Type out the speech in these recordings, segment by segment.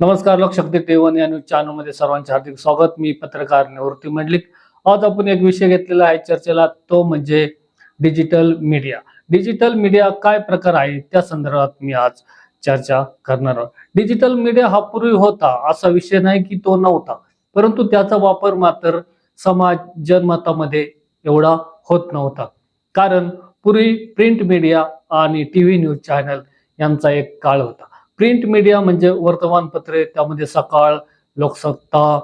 नमस्कार लोकशक्ती टेवन या न्यूज चॅनलमध्ये सर्वांचे हार्दिक स्वागत. मी पत्रकार निवृत्ती मंडलिक. आज आपण एक विषय घेतलेला आहे चर्चेला तो म्हणजे डिजिटल मीडिया डिजिटल मीडिया काय प्रकार आहे? त्या संदर्भात मी आज चर्चा करणार आहोत. डिजिटल मीडिया हा पूर्वी होता असा विषय नाही की तो नव्हता. परंतु त्याचा वापर मात्र समाज जनमतामध्ये एवढा होत नव्हता. कारण पूर्वी प्रिंट मीडिया आणि टीव्ही न्यूज चॅनल यांचा एक काळ होता. प्रिंट मीडिया म्हणजे वर्तमानपत्रे त्यामध्ये सकाळ लोकसत्ता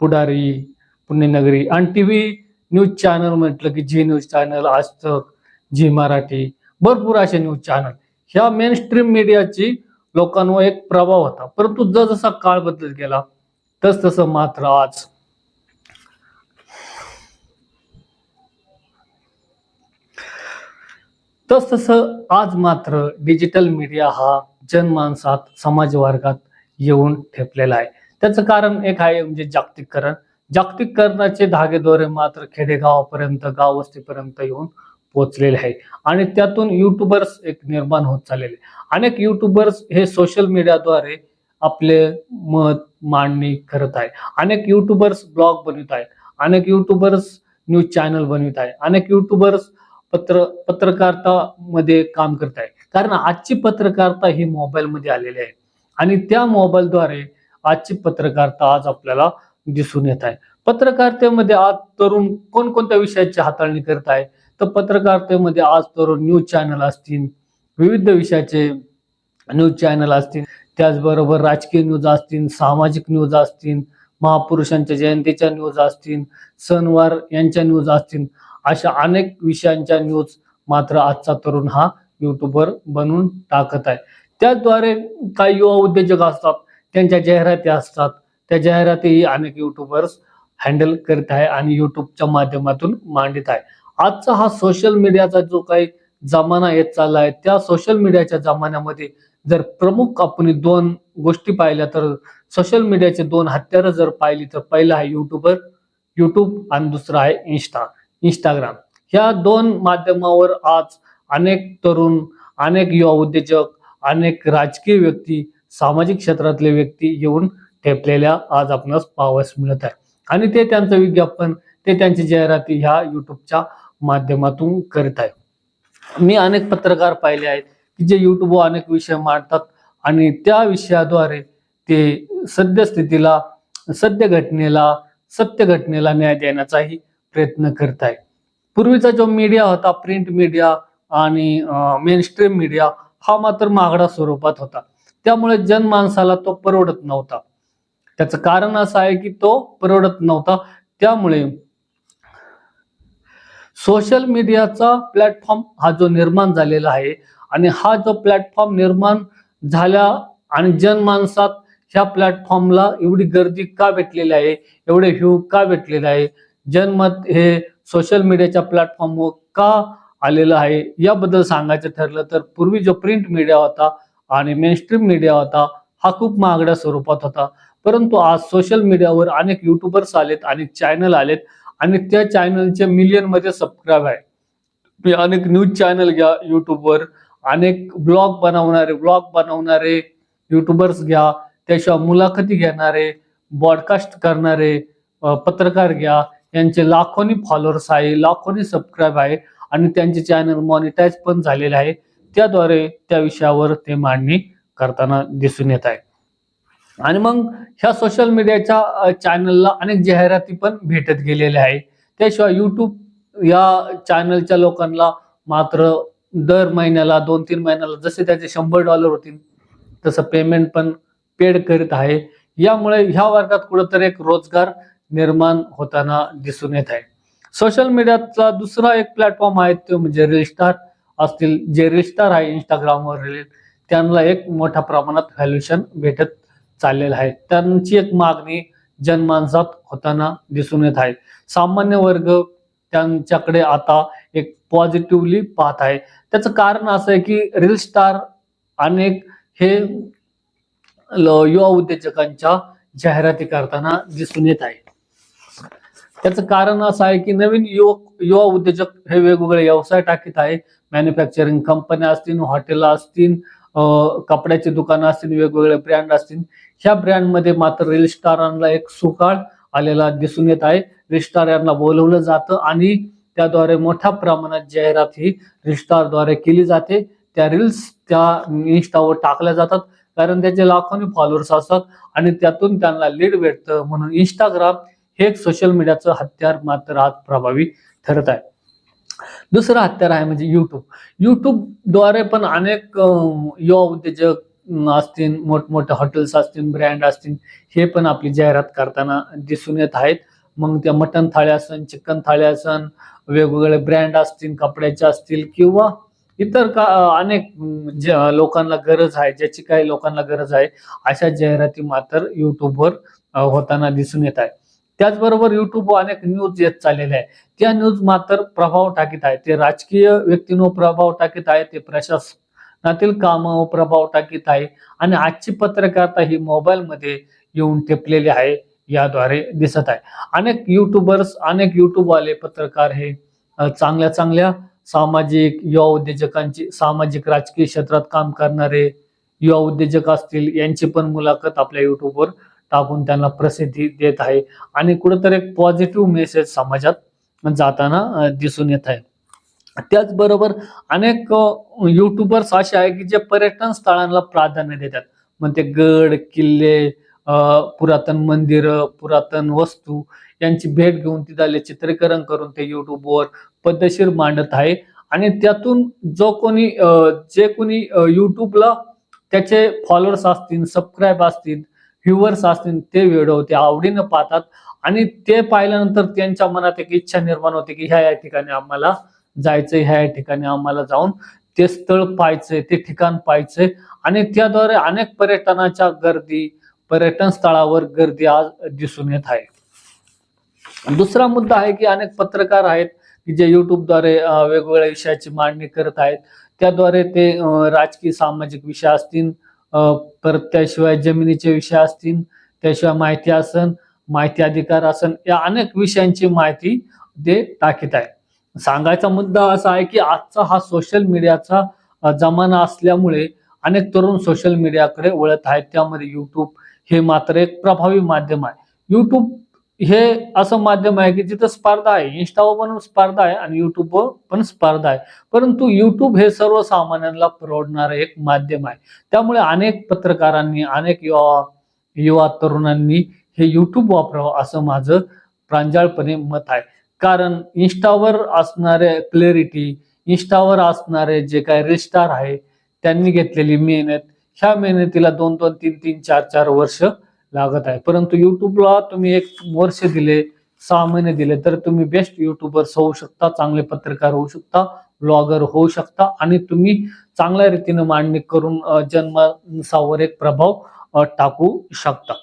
पुढारी पुण्यनगरी आणि टी व्ही न्यूज चॅनल म्हटलं की जी न्यूज चॅनल आज तक जी मराठी भरपूर असे न्यूज चॅनल. ह्या मेन स्ट्रीम मीडियाची लोकांवर एक प्रभाव होता. परंतु जसजसा काळ बदलत गेला तस तसं मात्र आज तस तसं आज मात्र डिजिटल मीडिया हा जनमानसात समाज वर्गात येऊन ठेपलेला आहे. त्याचं कारण एक आहे म्हणजे जागतिककरण. जागतिककरणाचे धागेदोरे मात्र खेडेगावापर्यंत गाव वस्तीपर्यंत येऊन पोचलेले आहे आणि त्यातून युट्यूबर्स एक निर्माण होत चाललेले अनेक युट्यूबर्स हे सोशल मीडियाद्वारे आपले मत मांडणी करत आहे अनेक युट्यूबर्स ब्लॉग बनवित आहेत. अनेक युट्यूबर्स न्यूज चॅनल बनवित आहे अनेक युट्यूबर्स पत्र पत्रकारिता मध्ये काम करत आहे. कारण आजची पत्रकारिता ही मोबाईलमध्ये आलेली आहे. आणि त्या मोबाईलद्वारे आजची पत्रकारिता आज आपल्याला दिसून येत आहे. पत्रकारितेमध्ये आज तरुण कोणकोणत्या विषयाची हाताळणी करत आहे? तर पत्रकारितेमध्ये आज तरुण न्यूज चॅनल असतील विविध विषयाचे न्यूज चॅनल असतील त्याचबरोबर राजकीय न्यूज असतील सामाजिक न्यूज असतील महापुरुषांच्या जयंतीच्या न्यूज असतील सणवार यांच्या न्यूज असतील. अशा अनेक विषयांच्या न्यूज मात्र आजचा तरुण हा युट्यूबवर बनवून टाकत आहे. त्याद्वारे काही युवा उद्योजक असतात त्यांच्या जाहिराती असतात. त्या जाहिरातीही अनेक युट्यूबर्स हँडल करत आहे आणि युट्यूबच्या माध्यमातून मांडित आहे. आजचा हा सोशल मीडियाचा जो काही जमाना येत चालला आहे त्या सोशल मीडियाच्या जमान्यामध्ये जर प्रमुख आपण दोन गोष्टी पाहिल्या तर सोशल मीडियाचे दोन हत्यारं जर पाहिली तर पहिलं आहे युट्यूबर युट्यूब आणि दुसरं आहे इन्स्टा इंस्टाग्राम ह्या दोन माध्यमावर आज अनेक तरुण अनेक युवा उद्योजक अनेक राजकीय व्यक्ती सामाजिक क्षेत्रातले व्यक्ती येऊन ठेपलेल्या आज आपणास पाहावयास मिळत आहे. आणि ते त्यांचं विज्ञापन ते त्यांची जाहिराती ह्या युट्यूबच्या माध्यमातून करीत आहे मी अनेक पत्रकार पाहिले आहेत की जे युट्यूबवर अनेक विषय मांडतात आणि त्या विषयाद्वारे ते सद्यस्थितीला सद्य घटनेला सत्य घटनेला न्याय देण्याचाही प्रयत्न करत आहे पूर्वीचा जो मीडिया होता प्रिंट मीडिया आणि मेन स्ट्रीम मीडिया हा मात्र महागडा स्वरूपात होता. त्यामुळे जनमानसाला तो परवडत नव्हता. त्याचं कारण असं आहे की तो परवडत नव्हता. त्यामुळे सोशल मीडियाचा प्लॅटफॉर्म हा जो निर्माण झालेला आहे आणि हा जो प्लॅटफॉर्म निर्माण झाला आणि जनमानसात ह्या प्लॅटफॉर्मला एवढी गर्दी का भेटलेली आहे? एवढे ह्यू का भेटलेले आहे? जनमत हे सोशल मीडियाच्या प्लॅटफॉर्मवर का आलेलं आहे याबद्दल सांगायचं ठरलं तर पूर्वी जो प्रिंट मीडिया होता आणि मेनस्ट्रीम मीडिया होता हा खूप महागड्या स्वरूपात होता. परंतु आज सोशल मीडियावर अनेक युट्यूबर्स आलेत अनेक चॅनल आलेत आणि त्या चॅनलचे मिलियनमध्ये सबस्क्राईब आहे. तुम्ही अनेक न्यूज चॅनल घ्या युट्यूबवर अनेक ब्लॉग बनवणारे ब्लॉग बनवणारे युट्यूबर्स घ्या त्याशिवाय मुलाखती घेणारे ब्रॉडकास्ट करणारे पत्रकार घ्या यांचे लाखोनी फॉलोअर्स आहे लाखोनी सबस्क्राईब आहे आणि त्यांचे चॅनल मॉनिटाईज पण झालेले आहे. त्याद्वारे त्या विषयावर ते मांडणी करताना दिसून येत आहे. आणि मग ह्या सोशल मीडियाच्या चॅनलला अनेक जाहिराती पण भेटत गेलेल्या आहे त्याशिवाय युट्यूब या चॅनलच्या लोकांना मात्र दर महिन्याला दोन तीन महिन्याला जसे त्याचे शंभर डॉलर होतील तसं पेमेंट पण पेड करीत आहे. यामुळे ह्या वर्गात कुठंतरी एक रोजगार निर्माण होताना दिसून येत आहे. सोशल मीडियाचा दुसरा एक प्लॅटफॉर्म आहे तो म्हणजे रील स्टार असतील. जे रील स्टार आहे इंस्टाग्रामवर रील त्यांना एक मोठ्या प्रमाणात व्हॅल्युएशन भेटत चाललेलं आहे. त्यांची एक मागणी जनमानसात होताना दिसून येत आहे. सामान्य वर्ग त्यांच्याकडे आता एक पॉझिटिव्हली पाहत आहे. त्याचं कारण असं आहे की रील स्टार अनेक हे ल- युवा उद्योजकांच्या जाहिराती करताना दिसून येत आहे. त्याचं कारण असं आहे की नवीन युवक युवा उद्योजक हे वेगवेगळे व्यवसाय टाकीत आहे मॅन्युफॅक्चरिंग कंपन्या असतील हॉटेल असतील कपड्याची दुकानं असतील वेगवेगळे ब्रँड असतील. ह्या ब्रँडमध्ये मात्र रिलस्टारांना एक सुकाळ आलेला दिसून येत आहे. रील यांना बोलवलं जातं आणि त्याद्वारे मोठ्या प्रमाणात जाहिरात ही रील केली जाते. त्या रील्स त्या इन्स्टावर टाकल्या जातात कारण त्याचे लाखोनी फॉलोअर्स असतात आणि त्यातून त्यांना लीड भेटतं. म्हणून इंस्टाग्राम हे एक सोशल मीडियाचं हत्यार मात्र आज प्रभावी ठरत आहे. दुसरं हत्यार आहे म्हणजे युट्यूब युट्यूबद्वारे पण अनेक युवा उद्योजक असतील मोठमोठे हॉटेल्स असतील ब्रँड असतील हे पण आपली जाहिरात करताना दिसून येत आहेत. मग त्या मटन थाळ्या असन चिकन थाळ्या असन वेगवेगळे ब्रँड असतील कपड्याचे असतील किंवा इतर का अनेक ज्या लोकांना गरज आहे ज्याची काही लोकांना गरज आहे अशा जाहिराती मात्र युट्यूबवर होताना दिसून येत आहे. त्याचबरोबर युट्यूबवर अनेक न्यूज येत चाललेल्या आहे त्या न्यूज मात्र प्रभाव टाकीत आहे ते राजकीय व्यक्तींवर प्रभाव टाकीत आहे ते प्रशासनातील कामावर प्रभाव टाकीत आहे. आणि आजची पत्रकारिता ही मोबाईलमध्ये येऊन टेपलेली आहे. याद्वारे दिसत आहे. अनेक युट्यूबर्स अनेक युट्यूबवाले पत्रकार हे चांगल्या चांगल्या सामाजिक युवा उद्योजकांची सामाजिक राजकीय क्षेत्रात काम करणारे युवा उद्योजक असतील यांची पण मुलाखत आपल्या युट्यूबवर टाकून त्यांना प्रसिद्धी देत आहे. आणि कुठंतरी एक पॉझिटिव्ह मेसेज समाजात जाताना दिसून येत आहे. त्याचबरोबर अनेक युट्यूबर्स असे आहे की जे पर्यटन स्थळांना प्राधान्य देतात. मग ते गड किल्ले पुरातन मंदिर पुरातन वस्तू यांची भेट घेऊन तिथले चित्रीकरण करून ते युट्यूबवर पद्धतशीर मांडत आहे. आणि त्यातून जो कोणी जे कोणी युट्यूबला त्याचे फॉलोअर्स असतील सबस्क्राईब असतील व्ह्युअर्स असतील ते व्हिडिओ ते आवडीनं पाहतात. आणि ते पाहिल्यानंतर त्यांच्या मनात एक इच्छा निर्माण होते की ह्या या ठिकाणी आम्हाला जायचंय ह्या या ठिकाणी आम्हाला जाऊन ते स्थळ पाहायचंय ते ठिकाण पाहायचंय. आणि त्याद्वारे अनेक पर्यटनाच्या गर्दी पर्यटन स्थळावर गर्दी आज दिसून येत आहे. दुसरा मुद्दा आहे की अनेक पत्रकार आहेत की जे युट्यूबद्वारे वेगवेगळ्या विषयाची मांडणी करत आहेत. त्याद्वारे ते राजकीय सामाजिक विषय असतील परत त्याशिवाय जमिनीचे विषय असतील त्याशिवाय माहिती असन माहिती अधिकार असन या अनेक विषयांची माहिती ते टाकीत आहे सांगायचा मुद्दा असा आहे की आजचा हा सोशल मीडियाचा जमाना असल्यामुळे अनेक तरुण सोशल मीडियाकडे वळत आहेत. त्यामध्ये युट्यूब हे मात्र एक प्रभावी माध्यम आहे. युट्यूब हे असं माध्यम आहे की जिथं स्पर्धा आहे. इंस्टावर पण स्पर्धा आहे आणि युट्यूबवर पण स्पर्धा आहे. परंतु युट्यूब हे सर्वसामान्यांना परवडणारं एक माध्यम आहे. त्यामुळे अनेक पत्रकारांनी अनेक युवा युवा तरुणांनी हे युट्यूब वापरावं असं माझं प्रांजळपणे मत आहे. कारण इन्स्टावर असणारे क्लॅरिटी इन्स्टावर असणारे जे काय रिस्टार आहे त्यांनी घेतलेली मेहनत ह्या मेहनतीला दोन दोन तीन तीन चार चार वर्ष लागत आहे. परंतु युट्यूबला तुम्ही एक वर्ष दिले सहा महिने दिले तर तुम्ही बेस्ट युट्यूबर्स होऊ शकता चांगले पत्रकार होऊ शकता ब्लॉगर होऊ शकता आणि तुम्ही चांगल्या रीतीने मांडणी करून अ, जनमानसावर एक प्रभाव टाकू शकता.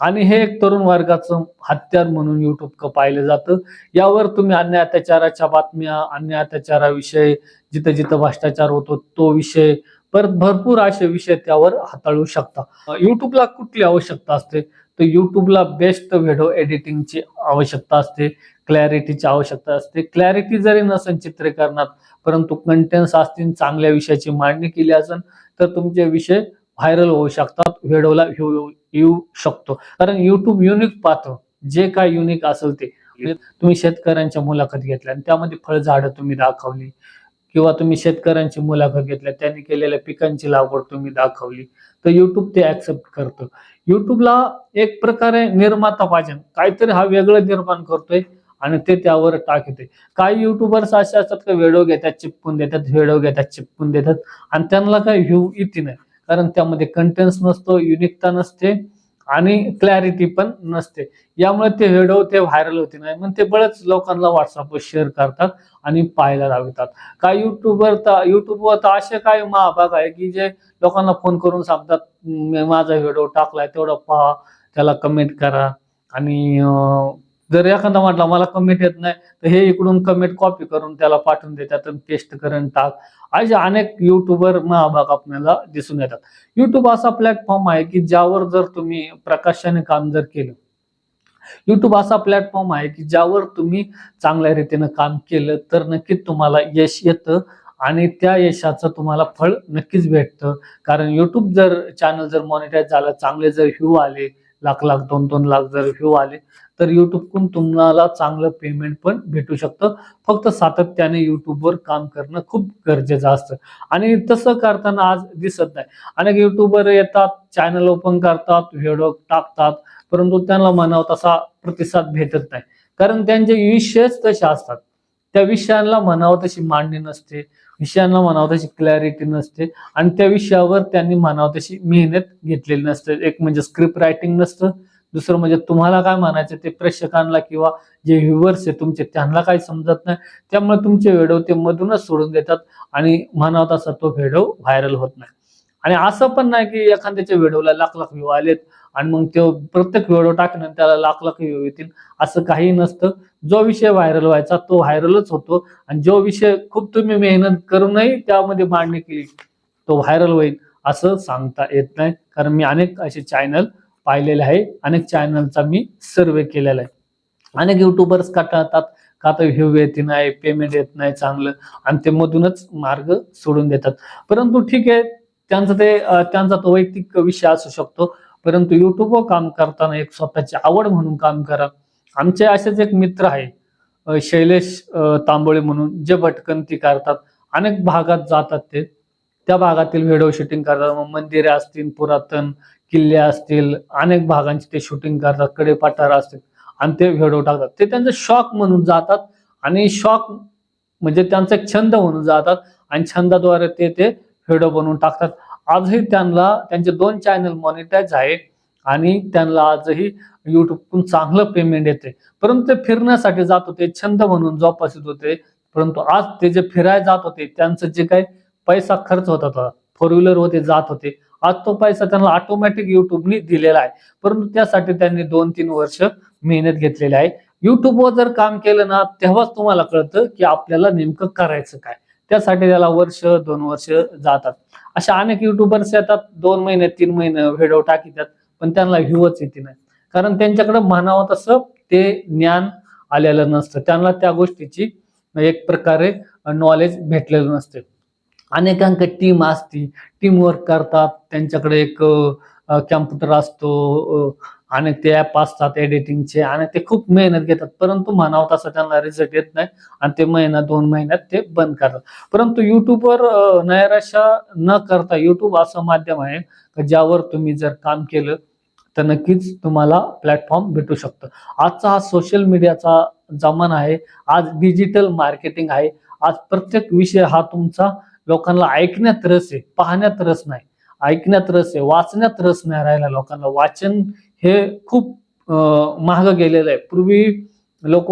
आणि हे एक तरुण वर्गाचं हत्यार म्हणून युट्यूब पाहिलं जातं. यावर तुम्ही अन्य अत्याचाराच्या बातम्या अन्य अत्याचाराविषयी जिथं जिथं भ्रष्टाचार होतो तो विषय परत भरपूर असे विषय त्यावर हाताळू शकता. युट्यूबला कुठली आवश्यकता असते? तर युट्यूबला बेस्ट व्हिडिओ एडिटिंगची आवश्यकता असते क्लॅरिटीची आवश्यकता असते. क्लॅरिटी जरी नसेल चित्रीकरणात परंतु कंटेंट्स असतील चांगल्या विषयाची मांडणी केली असेल तर तुमचे विषय व्हायरल होऊ शकतात व्हिडिओला व्ह्यू येऊ शकतो. कारण युट्यूब युनिक पाहतो जे काय युनिक असेल ते. तुम्ही शेतकऱ्यांच्या मुलाखत घेतल्या आणि त्यामध्ये फळझाडं तुम्ही दाखवली. किंवा तुम्ही शेतकऱ्यांची मुलाखत घेतल्या त्यांनी केलेल्या पिकांची लागवड तुम्ही दाखवली तर युट्यूब ते ऍक्सेप्ट करतं. युट्यूबला एक प्रकारे निर्माता पाहिजे. काहीतरी हा वेगळं निर्माण करतोय आणि ते त्यावर टाकते काही युट्यूबर्स असे असतात का व्हिडिओ घेतात चिपकून देतात व्हिडिओ घेतात चिपकून देतात आणि त्यांना काही व्ह्यू येते नाही. कारण त्यामध्ये कंटेंट्स नसतो युनिकता नसते. आणि क्लॅरिटी पण नसते. यामुळे ते व्हिडिओ ते व्हायरल होते नाही. मग ते बरेच लोकांना व्हॉट्सअपवर शेअर करतात आणि पाहायला लावतात काही युट्यूबवर तर युट्यूबवर तर असे काही महाभाग आहे की जे लोकांना फोन करून सांगतात माझा व्हिडिओ टाकलाय तेवढा पहा त्याला कमेंट करा आणि जर एखादा म्हटला मला कमेंट येत नाही तर हे इकडून कमेंट कॉपी करून त्याला पाठवून देतात आणि पेस्ट करून टाक. असे अनेक युट्यूबर महाभाग आपल्याला दिसून येतात. युट्यूब असा प्लॅटफॉर्म आहे की ज्यावर जर तुम्ही प्रकाशाने काम जर केलं युट्यूब असा प्लॅटफॉर्म आहे की ज्यावर तुम्ही चांगल्या रीतीनं काम केलं तर नक्कीच तुम्हाला यश येतं आणि त्या यशाचं तुम्हाला फळ नक्कीच भेटतं. कारण युट्यूब जर चॅनल जर मॉनिटाईज झालं चांगले जर व्ह्यू आले लाख लाख दोन दोन लाख जर व्ह्यू आले तर युट्यूबकडून तुम्हाला चांगलं पेमेंट पण भेटू शकतं. फक्त सातत्याने युट्यूबवर काम करणं खूप गरजेचं असतं. आणि तसं करताना आज दिसत नाही. अनेक युट्यूबर येतात चॅनल ओपन करतात व्हिडिओ टाकतात परंतु त्यांना म्हणावं तसा प्रतिसाद भेटत नाही. कारण त्यांचे विषयच तसे असतात. त्या विषयांना म्हणावं तशी मांडणी नसते विषयांना म्हणावं तशी क्लॅरिटी नसते आणि त्या विषयावर त्यांनी म्हणावं तशी मेहनत घेतलेली नसते. एक म्हणजे स्क्रिप्ट रायटिंग नसतं दुसरं म्हणजे तुम्हाला काय म्हणायचं ते प्रेक्षकांना किंवा जे व्ह्युअर्स आहे तुमचे त्यांना काही समजत नाही. त्यामुळे तुमचे व्हिडिओ ते मधूनच सोडून देतात आणि म्हणावं तसा तो व्हिडिओ व्हायरल होत नाही. आणि असं पण नाही की एखाद्याच्या व्हिडिओला लाख लाख व्ह्यू आलेत आणि मग ते प्रत्येक व्हिडिओ टाकणं त्याला लाख लाख व्ह्यू येतील असं काही नसतं. जो विषय व्हायरल व्हायचा तो व्हायरलच होतो आणि जो विषय खूप तुम्ही मेहनत करूनही त्यामध्ये मांडणी केली तो व्हायरल होईल असं सांगता येत नाही. कारण मी अनेक असे चॅनल पाहिलेले आहे. अनेक चॅनलचा मी सर्वे केलेला आहे. अनेक युट्यूबर्स कंटाळतात का तर व्ह्यू येत नाही पेमेंट येत नाही चांगलं? आणि ते मधूनच मार्ग सोडून देतात. परंतु ठीक आहे त्यांचा ते त्यांचा तो वैयक्तिक विषय असू शकतो. परंतु युट्यूबवर काम करताना एक स्वतःची आवड म्हणून काम करा. आमचे असेच एक मित्र आहे शैलेश तांबोळे म्हणून जे भटकंती करतात. अनेक भागात जातात ते. त्या भागातील व्हिडिओ शूटिंग करतात. मग मंदिरे असतील पुरातन किल्ले असतील अनेक भागांची ते शूटिंग करतात कडे पठार असतील आणि ते व्हिडिओ टाकतात. ते त्यांचं शॉक म्हणून जातात आणि शॉक म्हणजे त्यांचा एक छंद म्हणून जातात आणि छंदाद्वारे ते ते व्हिडिओ बनवून टाकतात. आजही त्यांना त्यांचे दोन चॅनल मॉनिटाईज आहे आणि त्यांना आजही युट्यूबकडून चांगलं पेमेंट येते. परंतु ते फिरण्यासाठी जात होते छंद म्हणून जोपासित होते. परंतु आज ते जे फिरायला जात होते त्यांचं जे काही पैसा खर्च होत होता फोर व्हीलर होते जात होते आज तो पैसा त्यांना ऑटोमॅटिक युट्यूबनी दिलेला आहे. परंतु त्यासाठी त्यांनी दोन तीन वर्ष मेहनत घेतलेली आहे. युट्यूबवर जर काम केलं ना तेव्हाच तुम्हाला कळतं की आपल्याला नेमकं करायचं काय. त्यासाठी त्याला वर्ष दोन वर्ष जातात. अशा अनेक युट्यूबर्स येतात दोन महिने तीन महिने व्हिडिओ टाकितात पण त्यांना व्ह्यूच येते नाही. कारण त्यांच्याकडे म्हणावं तसं ते ज्ञान आलेलं नसतं. त्यांना त्या गोष्टीची एक प्रकारे नॉलेज भेटलेलं नसते. अनेकांक टीम असती टीम वर्क करतात त्यांच्याकडे एक कॅम्प्युटर असतो आणि ते ॲप असतात एडिटिंगचे आणि ते खूप मेहनत घेतात. परंतु म्हणावं तसं त्यांना रिझल्ट येत नाही आणि ते महिना दोन महिन्यात ते बंद करतात. परंतु युट्यूबवर नैराशा न करता युट्यूब असं माध्यम आहे ज्यावर तुम्ही जर काम केलं तर नक्कीच तुम्हाला प्लॅटफॉर्म भेटू शकतं. आजचा हा सोशल मीडियाचा जमाना आहे आज डिजिटल मार्केटिंग आहे आज प्रत्येक विषय हा तुमचा लोकांना ऐकण्यात रस आहे पाहण्यात रस नाही. ऐकण्यात रस आहे वाचण्यात रस नाही राहिला लोकांना. वाचन हे खूप महाग गेलेलं आहे. पूर्वी लोक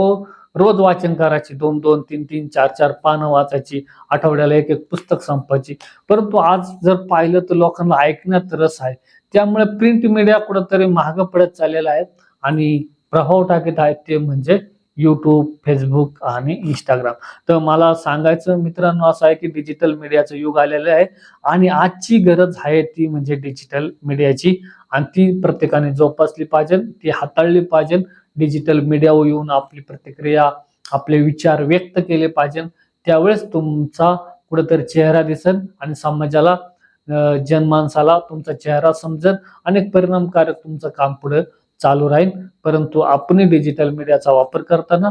रोज वाचन करायची दोन दोन तीन तीन चार चार पानं वाचायची आठवड्याला एक एक पुस्तक संपायची. परंतु आज जर पाहिलं तर लोकांना ऐकण्यात रस आहे. त्यामुळे प्रिंट मीडिया कुठंतरी महाग पडत चाललेला आहे. आणि प्रभाव टाकत आहेत ते म्हणजे यूट्यूब फेसबुक आणि इंस्टाग्राम तर मला सांगायचं मित्रांनो असं आहे की डिजिटल मीडियाचं युग आलेलं आहे आणि आजची गरज आहे ती म्हणजे डिजिटल मीडियाची आणि ती प्रत्येकाने जोपासली पाहिजे ती हाताळली पाहिजे. डिजिटल मीडियावर येऊन आपली प्रतिक्रिया आपले विचार व्यक्त केले पाहिजे. त्यावेळेस तुमचा कुठेतरी चेहरा दिसेल आणि समाजाला जनमानसाला तुमचा चेहरा समजेल. अनेक परिणामकारक तुमचं काम पुढे चालू राहील. परंतु आपण डिजिटल मीडियाचा वापर करताना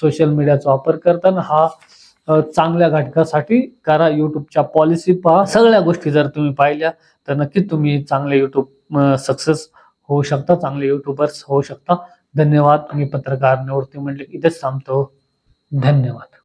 सोशल मीडियाचा वापर करताना हा चांगल्या घटकासाठी करा. युट्यूबच्या पॉलिसी पहा. सगळ्या गोष्टी जर तुम्ही पाहिल्या तर नक्की तुम्ही चांगले युट्यूब सक्सेस होऊ शकता. चांगले युट्यूबर्स होऊ शकता. धन्यवाद. मी पत्रकार निवृत्ती म्हणले इथेच थांबतो. धन्यवाद.